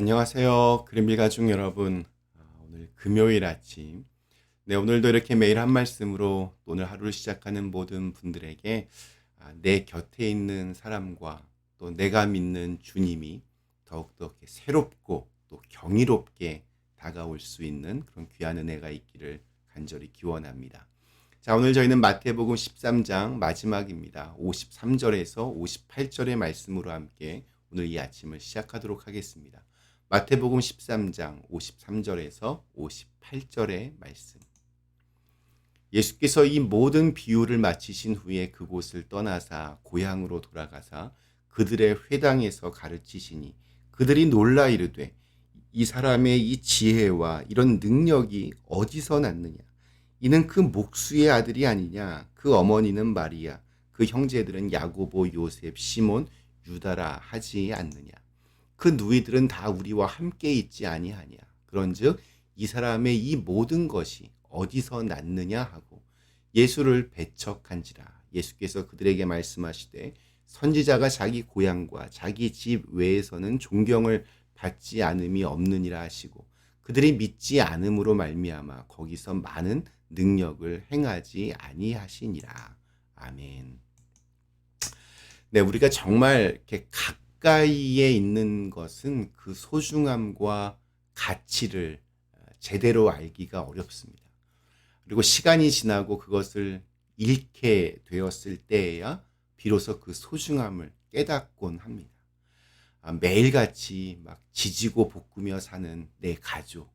안녕하세요. 그린빌 가족 여러분. 아, 오늘 금요일 아침. 네, 오늘도 이렇게 매일 한 말씀으로 오늘 하루를 시작하는 모든 분들에게 아, 내 곁에 있는 사람과 또 내가 믿는 주님이 더욱더 새롭고 또 경이롭게 다가올 수 있는 그런 귀한 은혜가 있기를 간절히 기원합니다. 자, 오늘 저희는 마태복음 13장 마지막입니다. 53절에서 58절의 말씀으로 함께 오늘 이 아침을 시작하도록 하겠습니다. 마태복음 13장 53절에서 58절의 말씀. 예수께서 이 모든 비유를 마치신 후에 그곳을 떠나사 고향으로 돌아가사 그들의 회당에서 가르치시니 그들이 놀라 이르되 이 사람의 이 지혜와 이런 능력이 어디서 났느냐? 이는 그 목수의 아들이 아니냐? 그 어머니는 마리아 그 형제들은 야고보 요셉 시몬 유다라 하지 않느냐 그 누이들은 다 우리와 함께 있지 아니하냐. 그런즉 이 사람의 이 모든 것이 어디서 났느냐 하고 예수를 배척한지라. 예수께서 그들에게 말씀하시되 선지자가 자기 고향과 자기 집 외에서는 존경을 받지 않음이 없느니라 하시고 그들이 믿지 않음으로 말미암아 거기서 많은 능력을 행하지 아니하시니라. 아멘. 네, 우리가 정말 이렇게 가까이에 있는 것은 그 소중함과 가치를 제대로 알기가 어렵습니다. 그리고 시간이 지나고 그것을 잃게 되었을 때에야 비로소 그 소중함을 깨닫곤 합니다. 아, 매일같이 막 지지고 볶으며 사는 내 가족,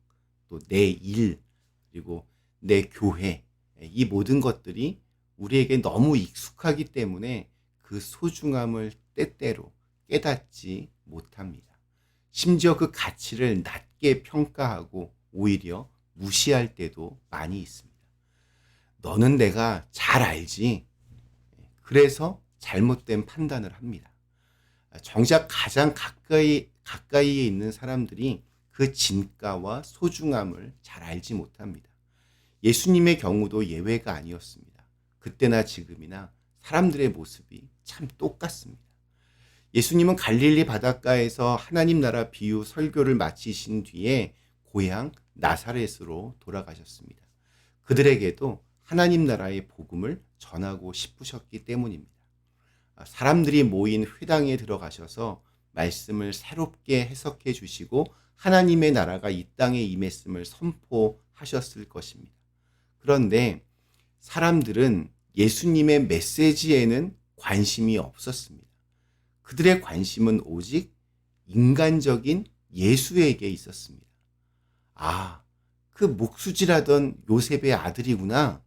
또 내 일, 그리고 내 교회, 이 모든 것들이 우리에게 너무 익숙하기 때문에 그 소중함을 때때로 깨닫지 못합니다. 심지어 그 가치를 낮게 평가하고 오히려 무시할 때도 많이 있습니다. 너는 내가 잘 알지. 그래서 잘못된 판단을 합니다. 정작 가장 가까이, 가까이에 있는 사람들이 그 진가와 소중함을 잘 알지 못합니다. 예수님의 경우도 예외가 아니었습니다. 그때나 지금이나 사람들의 모습이 참 똑같습니다. 예수님은 갈릴리 바닷가에서 하나님 나라 비유 설교를 마치신 뒤에 고향 나사렛으로 돌아가셨습니다. 그들에게도 하나님 나라의 복음을 전하고 싶으셨기 때문입니다. 사람들이 모인 회당에 들어가셔서 말씀을 새롭게 해석해 주시고 하나님의 나라가 이 땅에 임했음을 선포하셨을 것입니다. 그런데 사람들은 예수님의 메시지에는 관심이 없었습니다. 그들의 관심은 오직 인간적인 예수에게 있었습니다. 아, 그 목수지라던 요셉의 아들이구나.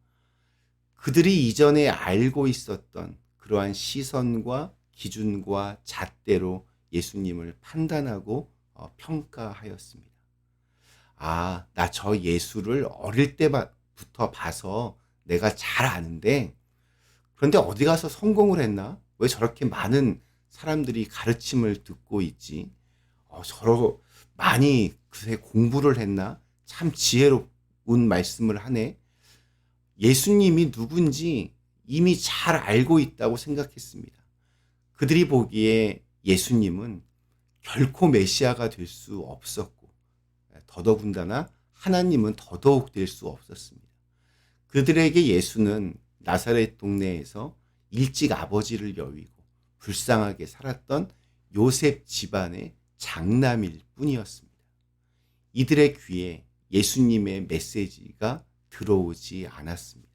그들이 이전에 알고 있었던 그러한 시선과 기준과 잣대로 예수님을 판단하고 어, 평가하였습니다. 아, 나 저 예수를 어릴 때부터 봐서 내가 잘 아는데 그런데 어디 가서 성공을 했나? 왜 저렇게 많은 사람들이 가르침을 듣고 있지? 어, 저러 많이 그새 공부를 했나? 참 지혜로운 말씀을 하네. 예수님이 누군지 이미 잘 알고 있다고 생각했습니다. 그들이 보기에 예수님은 결코 메시아가 될 수 없었고, 더더군다나 하나님은 더더욱 될 수 없었습니다. 그들에게 예수는 나사렛 동네에서 일찍 아버지를 여위고 불쌍하게 살았던 요셉 집안의 장남일 뿐이었습니다. 이들의 귀에 예수님의 메시지가 들어오지 않았습니다.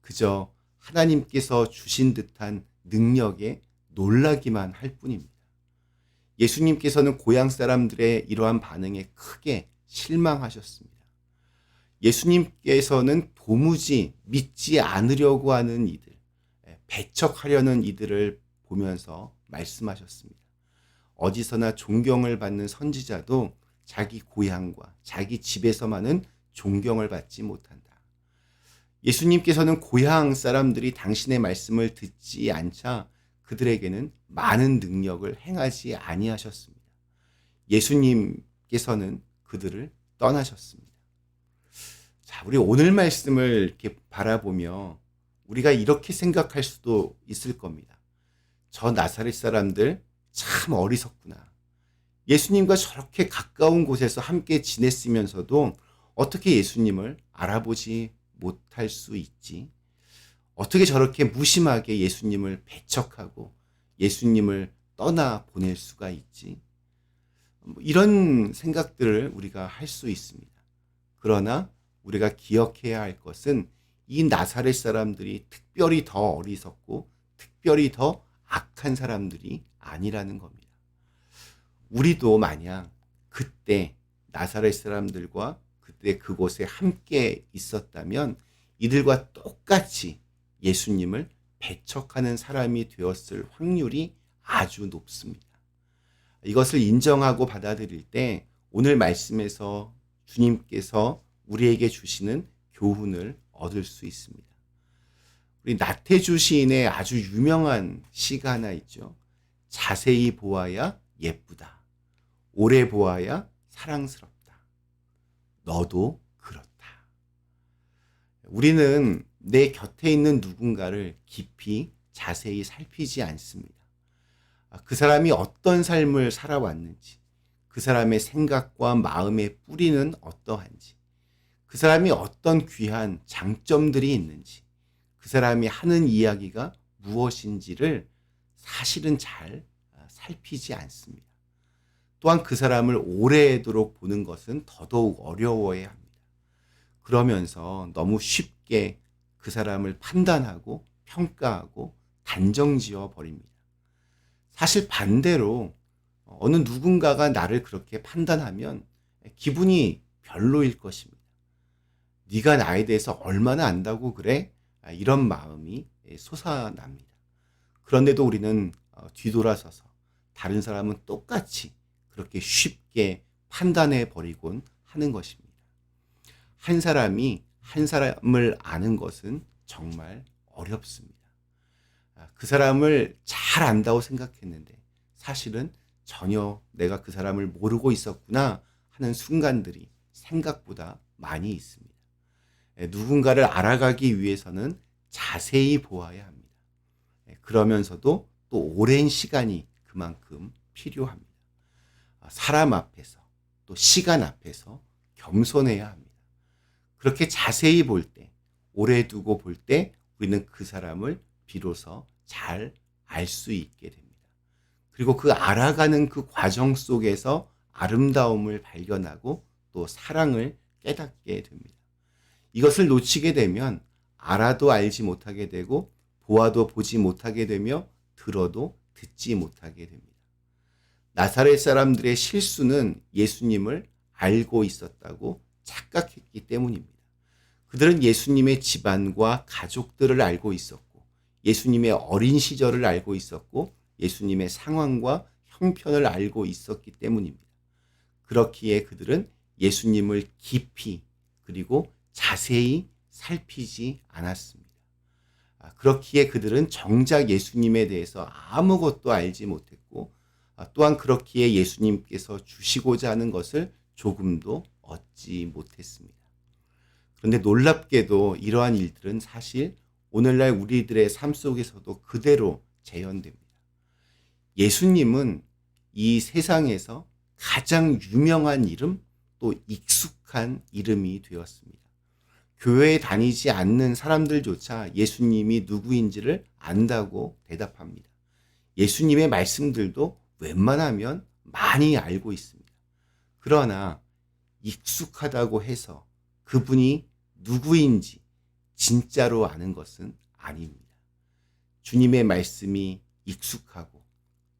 그저 하나님께서 주신 듯한 능력에 놀라기만 할 뿐입니다. 예수님께서는 고향 사람들의 이러한 반응에 크게 실망하셨습니다. 예수님께서는 도무지 믿지 않으려고 하는 이들, 예, 배척하려는 이들을 보면서 말씀하셨습니다. 어디서나 존경을 받는 선지자도 자기 고향과 자기 집에서만은 존경을 받지 못한다. 예수님께서는 고향 사람들이 당신의 말씀을 듣지 않자 그들에게는 많은 능력을 행하지 아니하셨습니다. 예수님께서는 그들을 떠나셨습니다. 자, 우리 오늘 말씀을 이렇게 바라보며 우리가 이렇게 생각할 수도 있을 겁니다. 저 나사렛 사람들 참 어리석구나. 예수님과 저렇게 가까운 곳에서 함께 지냈으면서도 어떻게 예수님을 알아보지 못할 수 있지? 어떻게 저렇게 무심하게 예수님을 배척하고 예수님을 떠나 보낼 수가 있지? 뭐 이런 생각들을 우리가 할 수 있습니다. 그러나 우리가 기억해야 할 것은 이 나사렛 사람들이 특별히 더 어리석고 특별히 더 악한 사람들이 아니라는 겁니다. 우리도 만약 그때 나사렛 사람들과 그때 그곳에 함께 있었다면 이들과 똑같이 예수님을 배척하는 사람이 되었을 확률이 아주 높습니다. 이것을 인정하고 받아들일 때 오늘 말씀에서 주님께서 우리에게 주시는 교훈을 얻을 수 있습니다. 우리 나태주 시인의 아주 유명한 시가 하나 있죠. 자세히 보아야 예쁘다. 오래 보아야 사랑스럽다. 너도 그렇다. 우리는 내 곁에 있는 누군가를 깊이 자세히 살피지 않습니다. 그 사람이 어떤 삶을 살아왔는지, 그 사람의 생각과 마음의 뿌리는 어떠한지, 그 사람이 어떤 귀한 장점들이 있는지, 그 사람이 하는 이야기가 무엇인지를 사실은 잘 살피지 않습니다. 또한 그 사람을 오래도록 보는 것은 더더욱 어려워야 합니다. 그러면서 너무 쉽게 그 사람을 판단하고 평가하고 단정 지어 버립니다. 사실 반대로 어느 누군가가 나를 그렇게 판단하면 기분이 별로일 것입니다. 네가 나에 대해서 얼마나 안다고 그래? 이런 마음이 솟아납니다. 그런데도 우리는 뒤돌아서서 다른 사람은 똑같이 그렇게 쉽게 판단해 버리곤 하는 것입니다. 한 사람이 한 사람을 아는 것은 정말 어렵습니다. 그 사람을 잘 안다고 생각했는데 사실은 전혀 내가 그 사람을 모르고 있었구나 하는 순간들이 생각보다 많이 있습니다. 누군가를 알아가기 위해서는 자세히 보아야 합니다. 그러면서도 또 오랜 시간이 그만큼 필요합니다. 사람 앞에서 또 시간 앞에서 겸손해야 합니다. 그렇게 자세히 볼 때, 오래 두고 볼 때 우리는 그 사람을 비로소 잘 알 수 있게 됩니다. 그리고 그 알아가는 그 과정 속에서 아름다움을 발견하고 또 사랑을 깨닫게 됩니다. 이것을 놓치게 되면 알아도 알지 못하게 되고 보아도 보지 못하게 되며 들어도 듣지 못하게 됩니다. 나사렛 사람들의 실수는 예수님을 알고 있었다고 착각했기 때문입니다. 그들은 예수님의 집안과 가족들을 알고 있었고, 예수님의 어린 시절을 알고 있었고, 예수님의 상황과 형편을 알고 있었기 때문입니다. 그렇기에 그들은 예수님을 깊이 그리고 자세히 살피지 않았습니다. 아, 그렇기에 그들은 정작 예수님에 대해서 아무것도 알지 못했고, 아, 또한 그렇기에 예수님께서 주시고자 하는 것을 조금도 얻지 못했습니다. 그런데 놀랍게도 이러한 일들은 사실 오늘날 우리들의 삶 속에서도 그대로 재현됩니다. 예수님은 이 세상에서 가장 유명한 이름 또 익숙한 이름이 되었습니다. 교회에 다니지 않는 사람들조차 예수님이 누구인지를 안다고 대답합니다. 예수님의 말씀들도 웬만하면 많이 알고 있습니다. 그러나 익숙하다고 해서 그분이 누구인지 진짜로 아는 것은 아닙니다. 주님의 말씀이 익숙하고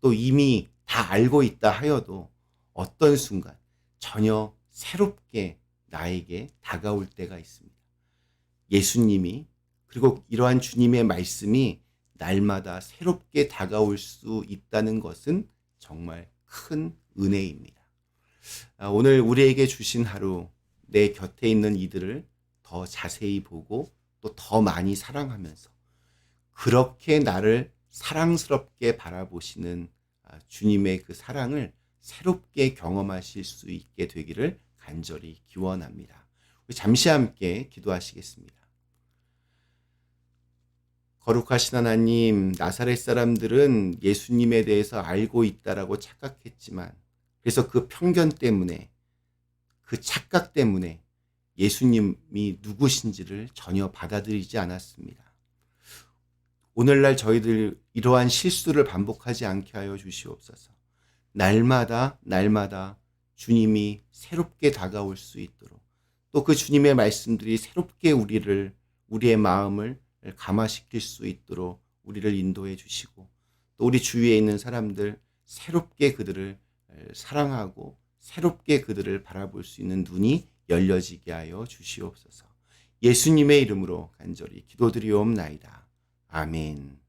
또 이미 다 알고 있다 하여도 어떤 순간 전혀 새롭게 나에게 다가올 때가 있습니다. 예수님이 그리고 이러한 주님의 말씀이 날마다 새롭게 다가올 수 있다는 것은 정말 큰 은혜입니다. 아, 오늘 우리에게 주신 하루 내 곁에 있는 이들을 더 자세히 보고 또 더 많이 사랑하면서 그렇게 나를 사랑스럽게 바라보시는 아, 주님의 그 사랑을 새롭게 경험하실 수 있게 되기를 간절히 기원합니다. 잠시 함께 기도하시겠습니다. 거룩하신 하나님, 나사렛 사람들은 예수님에 대해서 알고 있다라고 착각했지만 그래서 그 편견 때문에 그 착각 때문에 예수님이 누구신지를 전혀 받아들이지 않았습니다. 오늘날 저희들 이러한 실수를 반복하지 않게 하여 주시옵소서. 날마다 날마다 주님이 새롭게 다가올 수 있도록 또 그 주님의 말씀들이 새롭게 우리를 우리의 마음을 감화시킬 수 있도록 우리를 인도해 주시고 또 우리 주위에 있는 사람들 새롭게 그들을 사랑하고 새롭게 그들을 바라볼 수 있는 눈이 열려지게 하여 주시옵소서. 예수님의 이름으로 간절히 기도드리옵나이다. 아멘.